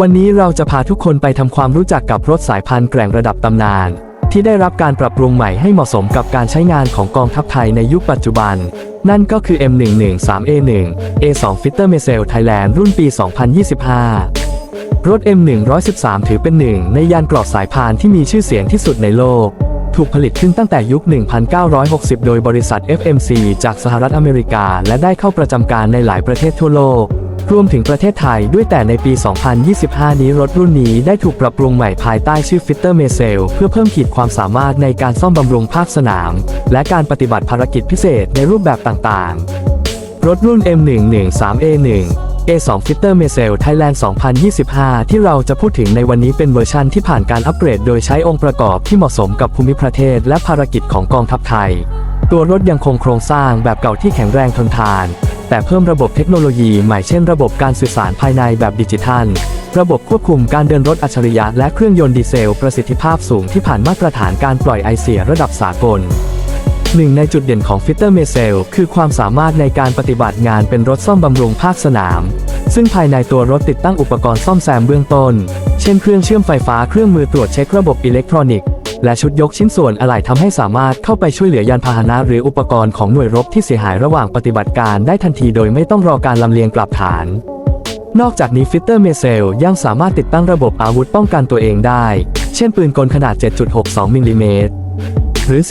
วันนี้เราจะพาทุกคนไปทำความรู้จักกับรถสายพันธุ์แกร่งระดับตำนาน ที่ได้รับการปรับปรุงใหม่ให้เหมาะสมกับการใช้งานของกองทัพไทยในยุคปัจจุบัน นั่นก็คือ M113A1 A2 Fitter m e s e l Thailand รุ่นปี 2025 รถ M113 ถือเป็นหนึ่งในยานเกรอบสายพานที่มีชื่อเสียงที่สุดในโลก ถูกผลิตขึ้นตั้งแต่ยุค 1960 โดยบริษัท FMC จากสหรัฐอเมริกา และได้เข้าประจำการในหลายประเทศทั่วโลก รวมถึงประเทศไทยด้วยแต่ในปี 2025 นี้รถรุ่นนี้ได้ถูกปรับปรุงใหม่ภายใต้ชื่อ Fitter m e s e l เพื่อเพิ่มขีดความสามารถในการซ่อมบำรุงภาคสนาม และการปฏิบัติภารกิจพิเศษในรูปแบบต่างๆ รถรุ่น M113A1 A2 Fitter m e s e l Thailand 2025 ที่เราจะพูดถึงในวันนี้เป็นเวอร์ชันที่ผ่านการอัปเกรดโดยใช้องค์ประกอบที่เหมาะสมกับภูมิประเทศและภารกิจของกองทัพไทย ตัวรถยังคงโครงสร้างแบบเก่าที่แข็งแรงทนทาน แต่เพิ่มระบบเทคโนโลยีใหม่เช่นระบบการสื่อสารภายในแบบดิจิทัล ระบบควบคุมการเดินรถอัจฉริยะและเครื่องยนต์ดีเซลประสิทธิภาพสูงที่ผ่านมาตรฐานการปล่อยไอเสียระดับสากลหนึ่งในจุดเด่นของ Fitter m e s e l คือความสามารถในการปฏิบัติงานเป็นรถซ่อมบำรุงภาคสนาม ซึ่งภายในตัวรถติดตั้งอุปกรณ์ซ่อมแซมเบื้องต้น เช่นเครื่องเชื่อมไฟฟ้าเครื่องมือตรวจเช็คระบบอิเล็กทรอนิกส์ และชุดยกชิ้นส่วนอะไหล่ทำให้สามารถเข้าไปช่วยเหลือยานพาหนะหรืออุปกรณ์ของหน่วยรบที่เสียหายระหว่างปฏิบัติการได้ทันทีโดยไม่ต้องรอการลำเลียงกลับฐาน นอกจากนี้ Fitter m e s e l ยังสามารถติดตั้งระบบอาวุธป้องกันตัวเองได้ เช่นปืนกลขนาด 7.62มิลลิเมตรหรือ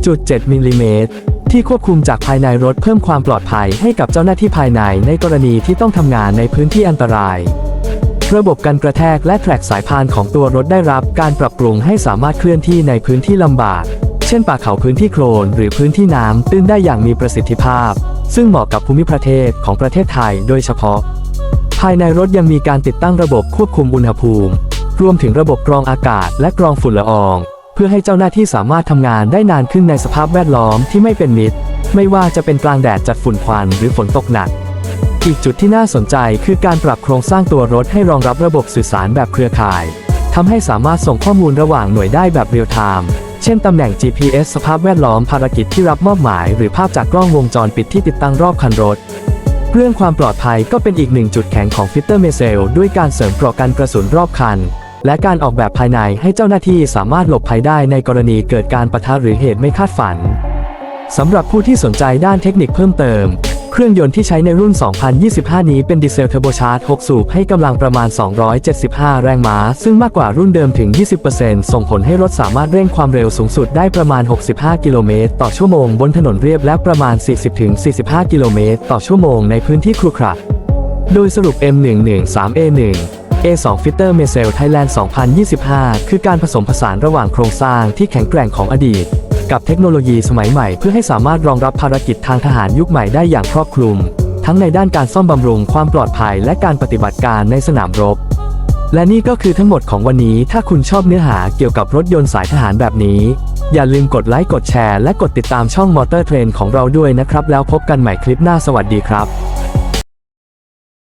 12.7มิลลิเมตรที่ควบคุมจากภายในรถเพิ่มความปลอดภัยให้กับเจ้าหน้าที่ภายในในกรณีที่ต้องทำงานในพื้นที่อันตราย ระบบกันกระแทกและแทร็กสายพานของตัวรถได้รับการปรับปรุงให้สามารถเคลื่อนที่ในพื้นที่ลำบาก เช่นป่าเขาพื้นที่โคลนหรือพื้นที่น้ำตื้นได้อย่างมีประสิทธิภาพ ซึ่งเหมาะกับภูมิประเทศของประเทศไทยโดยเฉพาะ ภายในรถยังมีการติดตั้งระบบควบคุมอุณหภูมิ รวมถึงระบบกรองอากาศและกรองฝุ่นละออง เพื่อให้เจ้าหน้าที่สามารถทำงานได้นานขึ้นในสภาพแวดล้อมที่ไม่เป็นมิตร ไม่ว่าจะเป็นกลางแดดจัดฝุ่นควันหรือฝนตกหนัก อีกจุดที่น่าสนใจคือการปรับโครงสร้างตัวรถให้รองรับระบบสื่อสารแบบเครือข่ายทำให้สามารถส่งข้อมูลระหว่างหน่วยได้แบบเรียลไทม์เช่นตำแหน่ง GPS สภาพแวดล้อมภารกิจที่รับมอบหมาย หรือภาพจากกล้องวงจรปิดที่ติดตั้งรอบคันรถ เรื่องความปลอดภัยก็เป็นอีกหนึ่งจุดแข็งของ Fitter m e s e l ด้วยการเสริมเกระกันกระสุนรอบคัน และการออกแบบภายในให้เจ้าหน้าที่สามารถหลบภัยได้ในกรณีเกิดการปะทะหรือเหตุไม่คาดฝันสำหรับผู้ที่สนใจด้านเทคนิคเพิ่มเติม เครื่องยนต์ที่ใช้ในรุ่น 2025 นี้เป็นดีเซลเทอร์โบชาร์จ 6 สูบให้กำลังประมาณ 275 แรงม้า ซึ่งมากกว่ารุ่นเดิมถึง 20%ส่งผลให้รถสามารถเร่งความเร็วสูงสุดได้ประมาณ 65 กิโลเมตรต่อชั่วโมงบนถนนเรียบและประมาณ 40-45 กิโลเมตรต่อชั่วโมงในพื้นที่ครุขระโดยสรุป M113A1 A2 Fitter m e s e l Thailand 2025 คือการผสมผสานระหว่างโครงสร้างที่แข็งแกร่งของอดีต กับเทคโนโลยีสมัยใหม่เพื่อให้สามารถรองรับภารกิจทางทหารยุคใหม่ได้อย่างครอบคลุม ทั้งในด้านการซ่อมบำรุงความปลอดภัยและการปฏิบัติการในสนามรบ และนี่ก็คือทั้งหมดของวันนี้ถ้าคุณชอบเนื้อหาเกี่ยวกับรถยนต์สายทหารแบบนี้ อย่าลืมกดไลค์กดแชร์และกดติดตามช่องมอเตอร์เทรนของเราด้วยนะครับ แล้วพบกันใหม่คลิปหน้าสวัสดีครับ